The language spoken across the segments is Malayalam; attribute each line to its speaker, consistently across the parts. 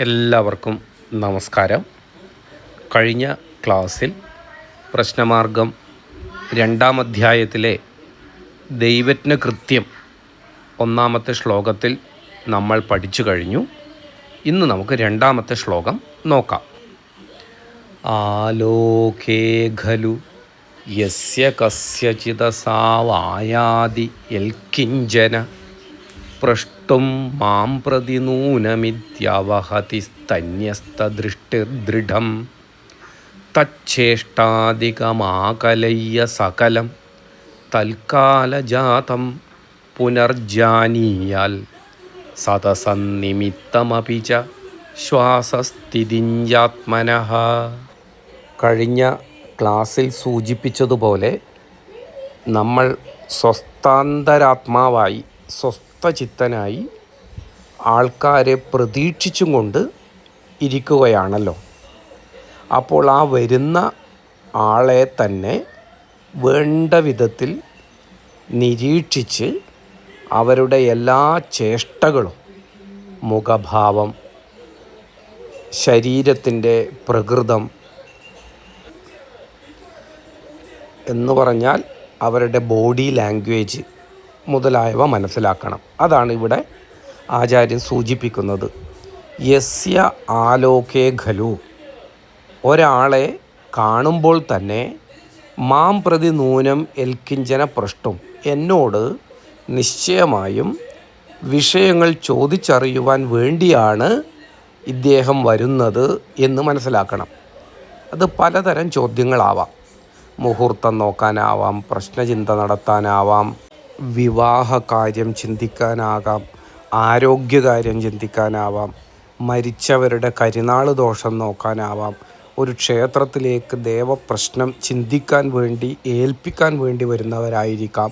Speaker 1: എല്ലാവർക്കും നമസ്കാരം. കഴിഞ്ഞ ക്ലാസ്സിൽ പ്രശ്നമാർഗം രണ്ടാം അധ്യായത്തിലെ ദൈവജ്ഞ കൃത്യം ഒന്നാമത്തെ ശ്ലോകത്തിൽ നമ്മൾ പഠിച്ചു കഴിഞ്ഞു. ഇന്ന് നമുക്ക് രണ്ടാമത്തെ ശ്ലോകം നോക്കാം. ആലോകേ ഖലു യസ്യ കസ്യചിതസാവായാതി യൽക്കിഞ്ചന പ്രഷ്ടും മാം പ്രതി നൂനമിത്യവഹതി സ്തന്യസ്തദൃഷ്ടിർദൃഢം. തച്ഛേഷ്ടാധികമാകലയ്യ സകലം. തൽക്കാലജാതം പുനർജാനീയാൽ. സതസന്നിമിത്തമപി ച ശ്വാസസ്ഥിതിഞ്ചാത്മന. കഴിഞ്ഞ ക്ലാസ്സിൽ സൂചിപ്പിച്ചതുപോലെ നമ്മൾ സ്വസ്ഥാന്തരാത്മാവായി സ്വസ്ഥചിത്തനായി ആൾക്കാരെ പ്രതീക്ഷിച്ചും കൊണ്ട് ഇരിക്കുകയാണല്ലോ. അപ്പോൾ ആ വരുന്ന ആളെ തന്നെ വേണ്ട വിധത്തിൽ നിരീക്ഷിച്ച് അവരുടെ എല്ലാ ചേഷ്ടകളും മുഖഭാവം ശരീരത്തിന്റെ പ്രകൃതം എന്ന് പറഞ്ഞാൽ അവരുടെ ബോഡി ലാംഗ്വേജ് മുതലായവ മനസ്സിലാക്കണം. അതാണ് ഇവിടെ ആചാര്യൻ സൂചിപ്പിക്കുന്നത്. യസ്യ ആലോകേ ഖലു. ഒരാളെ കാണുമ്പോൾ തന്നെ മാം പ്രതി നൂനം എൽക്കിഞ്ചന പ്രഷ്ടും. എന്നോട് നിശ്ചയമായും വിഷയങ്ങൾ ചോദിച്ചറിയുവാൻ വേണ്ടിയാണ് ഇദ്ദേഹം വരുന്നത് എന്ന് മനസ്സിലാക്കണം. അത് പലതരം ചോദ്യങ്ങളാവാം. മുഹൂർത്തം നോക്കാനാവാം പ്രശ്നചിന്ത നടത്താനാവാം വിവാഹ കാര്യം ചിന്തിക്കാനാകാം ആരോഗ്യകാര്യം ചിന്തിക്കാനാവാം മരിച്ചവരുടെ കരിനാൾ ദോഷം നോക്കാനാവാം. ഒരു ക്ഷേത്രത്തിലേക്ക് ദേവപ്രശ്നം ചിന്തിക്കാൻ വേണ്ടി ഏൽപ്പിക്കാൻ വേണ്ടി വരുന്നവരായിരിക്കാം.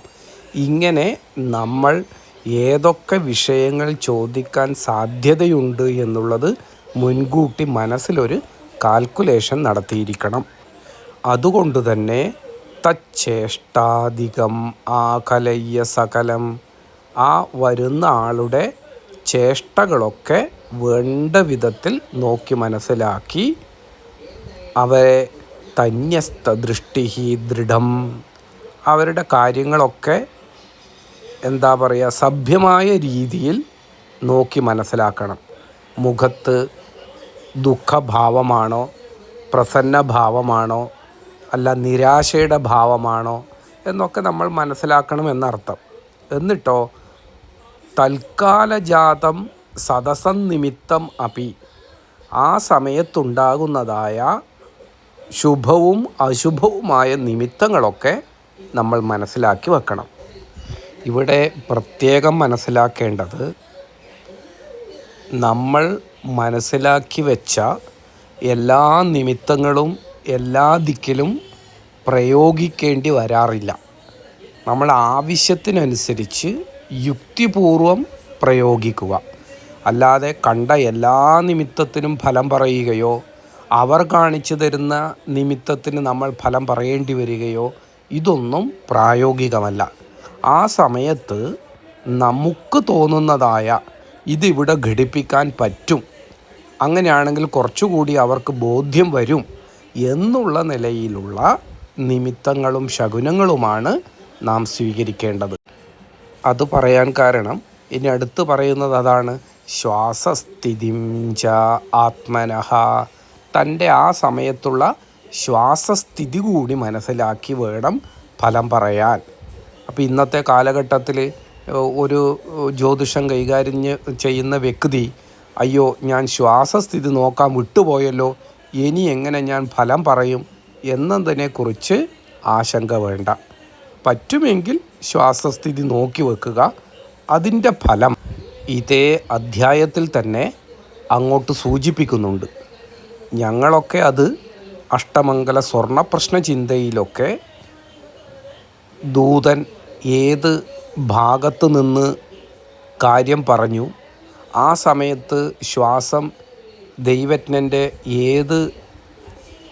Speaker 1: ഇങ്ങനെ നമ്മൾ ഏതൊക്കെ വിഷയങ്ങൾ ചോദിക്കാൻ സാധ്യതയുണ്ട് എന്നുള്ളത് മുൻകൂട്ടി മനസ്സിലൊരു കാൽക്കുലേഷൻ നടത്തിയിരിക്കണം. അതുകൊണ്ട് തന്നെ തച്ചേഷ്ടാധികം ആകലയ്യ സകലം. ആ വരുന്ന ആളുടെ ചേഷ്ടകളൊക്കെ വേണ്ട വിധത്തിൽ നോക്കി മനസ്സിലാക്കി. അവരെ തന്യസ്ത ദൃഷ്ടി ദൃഢം. അവരുടെ കാര്യങ്ങളൊക്കെ എന്താ പറയുക സഭ്യമായ രീതിയിൽ നോക്കി മനസ്സിലാക്കണം. മുഖത്ത് ദുഃഖഭാവമാണോ പ്രസന്ന ഭാവമാണോ അല്ല നിരാശയുടെ ഭാവമാണോ എന്നൊക്കെ നമ്മൾ മനസ്സിലാക്കണം എന്നർത്ഥം. എന്നിട്ടോ തൽക്കാലജാതം സദസം നിമിത്തം അപി. ആ സമയത്തുണ്ടാകുന്നതായ ശുഭവും അശുഭവുമായ നിമിത്തങ്ങളൊക്കെ നമ്മൾ മനസ്സിലാക്കി വെക്കണം. ഇവിടെ പ്രത്യേകം മനസ്സിലാക്കേണ്ടത് നമ്മൾ മനസ്സിലാക്കി വെച്ച എല്ലാ നിമിത്തങ്ങളും എല്ലാ ദിക്കിലും പ്രയോഗിക്കേണ്ടി വരാറില്ല. നമ്മൾ ആവശ്യത്തിനനുസരിച്ച് യുക്തിപൂർവം പ്രയോഗിക്കുക. അല്ലാതെ കണ്ട എല്ലാ നിമിത്തത്തിനും ഫലം പറയുകയോ അവർ കാണിച്ചു തരുന്ന നിമിത്തത്തിന് നമ്മൾ ഫലം പറയേണ്ടി വരികയോ ഇതൊന്നും പ്രായോഗികമല്ല. ആ സമയത്ത് നമുക്ക് തോന്നുന്നതായ ഇതിവിടെ ഘടിപ്പിക്കാൻ പറ്റും. അങ്ങനെയാണെങ്കിൽ കുറച്ചുകൂടി അവർക്ക് ബോധ്യം വരും. എന്നുള്ള നിലയിലുള്ള നിമിത്തങ്ങളും ശകുനങ്ങളുമാണ് നാം സ്വീകരിക്കേണ്ടത്. അത് പറയാൻ കാരണം ഇനി അടുത്ത് പറയുന്നത് അതാണ്. ശ്വാസസ്ഥിതിം ച ആത്മനഹ തന്റെ ആ സമയത്തുള്ള ശ്വാസസ്ഥിതി കൂടി മനസ്സിലാക്കി വേണം ഫലം പറയാൻ. അപ്പോൾ ഇന്നത്തെ കാലഘട്ടത്തിൽ ഒരു ജ്യോതിഷം കൈകാര്യം ചെയ്യുന്ന വ്യക്തി അയ്യോ ഞാൻ ശ്വാസസ്ഥിതി നോക്കാൻ വിട്ടുപോയല്ലോ ഇനി എങ്ങനെ ഞാൻ ഫലം പറയും എന്നതിനെക്കുറിച്ച് ആശങ്ക വേണ്ട. പറ്റുമെങ്കിൽ ശ്വാസസ്ഥിതി നോക്കി വെക്കുക. അതിന്റെ ഫലം ഇതേ അധ്യായത്തിൽ തന്നെ അങ്ങോട്ട് സൂചിപ്പിക്കുന്നുണ്ട്. ഞങ്ങളൊക്കെ അത് അഷ്ടമംഗല സ്വർണപ്രശ്ന ചിന്തയിലൊക്കെ ദൂതൻ ഏത് ഭാഗത്ത് നിന്ന് കാര്യം പറഞ്ഞു ആ സമയത്ത് ശ്വാസം ദൈവജ്ഞന്റെ ഏത്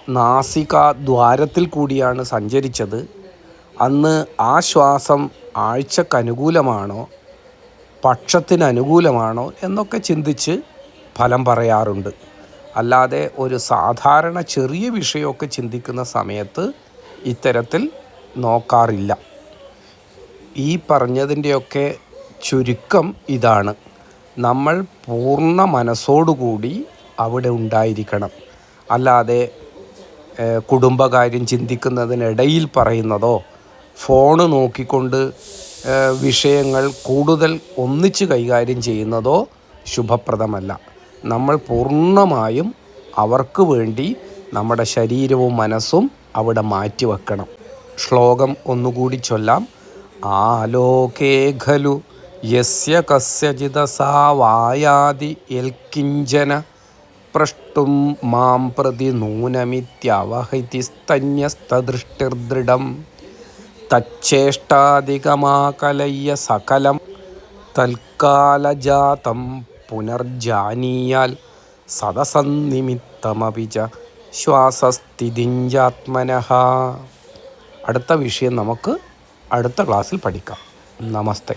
Speaker 1: നാസിക ദ്വാരത്തിൽ കൂടിയാണ് സഞ്ചരിച്ചത് അന്ന് ആ ശ്വാസം ആഴ്ചക്കനുകൂലമാണോ പക്ഷത്തിനനുകൂലമാണോ എന്നൊക്കെ ചിന്തിച്ച് ഫലം പറയാറുണ്ട്. അല്ലാതെ ഒരു സാധാരണ ചെറിയ വിഷയമൊക്കെ ചിന്തിക്കുന്ന സമയത്ത് ഇത്തരത്തിൽ നോക്കാറില്ല. ഈ പറഞ്ഞതിന്റെയൊക്കെ ചുരുക്കം ഇതാണ്. നമ്മൾ പൂർണ മനസ്സോടുകൂടി അവിടെ ഉണ്ടായിരിക്കണം. അല്ലാതെ കുടുംബകാര്യം ചിന്തിക്കുന്നതിനിടയിൽ പറയുന്നതോ ഫോണ് നോക്കിക്കൊണ്ട് വിഷയങ്ങൾ കൂടുതൽ ഒന്നിച്ച് കൈകാര്യം ചെയ്യുന്നതോ ശുഭപ്രദമല്ല. നമ്മൾ പൂർണമായും അവർക്ക് വേണ്ടി നമ്മുടെ ശരീരവും മനസ്സും അവിടെ മാറ്റിവെക്കണം ശ്ലോകം ഒന്നുകൂടി ചൊല്ലാം. ആലോകേ ഖലു യസ്യ കസ്യചിതസാ വായാതി യൽക്കിഞ്ചന പ്രഷ്ടും മാം പ്രതി നൂനമിത്യവഹതിസ്തന്യസ്തദൃഷ്ടിർദൃഢം തച്ചേഷ്ടാധികമാകലയ്യ സകലം തൽക്കാലജാതം പുനർജാനീയാൽ സദസന്നിമിത്തമപി ച അടുത്ത വിഷയം നമുക്ക് അടുത്ത ക്ലാസ്സിൽ പഠിക്കാം. നമസ്തേ.